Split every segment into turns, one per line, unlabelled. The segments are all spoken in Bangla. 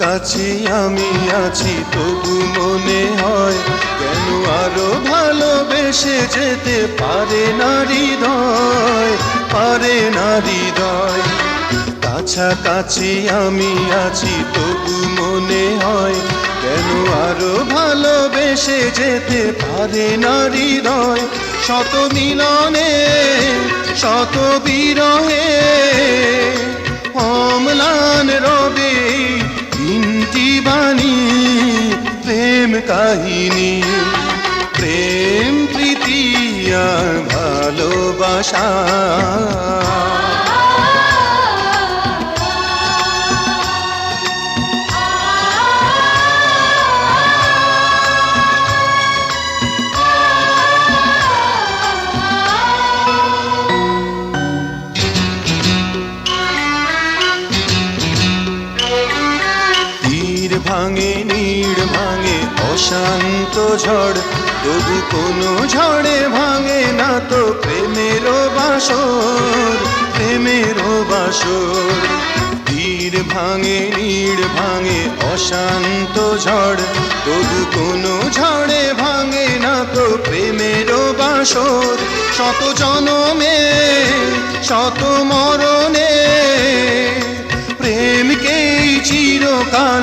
কাছাকাছি আমি আছি, তবু মনে হয় কেন আরও ভালোবেসে যেতে পারে না হৃদয় পারে না হৃদয় কাছাকাছি আমি আছি, তবু মনে হয় কেন আরও ভালোবেসে যেতে পারে না হৃদয় শত মিলনে, শত বিরহে বাণী প্রেম কাহিনী প্রেম প্রীতি আর ভালোবাসা ভাঙে, নীড় ভাঙে, অশান্ত ঝড়। তবু কোনো ঝড়ে ভাঙে না তো প্রেমের বাসর প্রেমের বাসর। তীর ভাঙে, নীড় ভাঙে, অশান্ত ঝড়। তবু কোনো ঝড়ে ভাঙে না তো প্রেমের বাসর। শত জনমে, শত মরণে, প্রেমকেই চিরকাল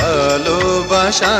ভালোবাসা।